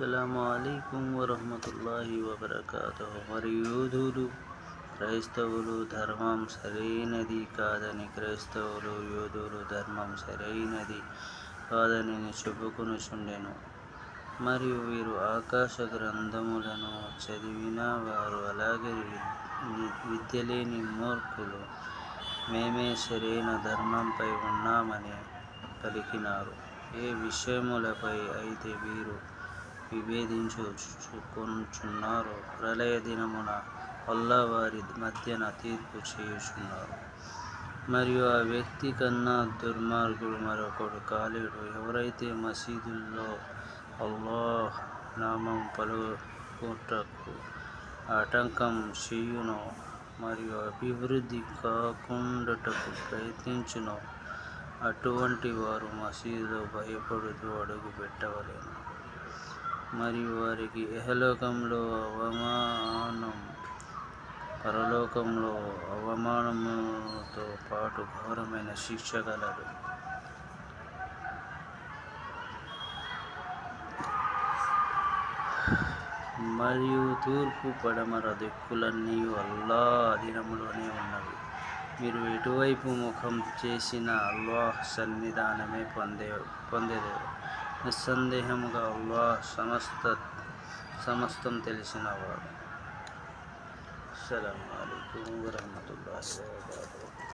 అస్సలము అలైకుం వరహమతుల్లాహి వబర్కాతుహు. మరియు యూదులు క్రైస్తవులు ధర్మం సరైనది కాదని క్రైస్తవులు యూదులు ధర్మం సరైనది కాదని చెప్పుకొనుచుండెను మరియు వీరు ఆకాశ గ్రంథములను చదివిన వారు అలాగే విద్యలేని మూర్ఖులు. మేమే సరైన ధర్మంపై ఉన్నామని పలికినారు. ఏ విషయములపై అయితే వీరు విభేదించుకొనుచున్నారు ప్రళయ దినమున వల్ల వారి మధ్యన తీర్పు చేయుచున్నారు. మరియు ఆ వ్యక్తి కన్నా దుర్మార్గుడు మరొకడు కాలేడు. ఎవరైతే మసీదుల్లో అల్లాహ్ నామం పలుకుటకు ఆటంకం చేయునో మరియు అభివృద్ధి కాకుండాటకు ప్రయత్నించునో అటువంటి వారు మసీదులో భయపడుతూ అడుగు పెట్టవలేను మరియు వారికి ఇహలోకంలో అవమానం పరలోకంలో అవమానముతో పాటు ఘోరమైన శిక్ష కలదు. మరియు తూర్పు పడమర దిక్కులన్నీ అల్లా అధీనంలోనే ఉన్నవి. మీరు ఎటువైపు ముఖం చేసిన అల్లాహ్ సన్నిధానమే పొందే పొందేదేరు. నిస్సందేహముగా అల్లా సమస్త సమస్తం తెలిసినవాడు అస్సలాము అలైకుం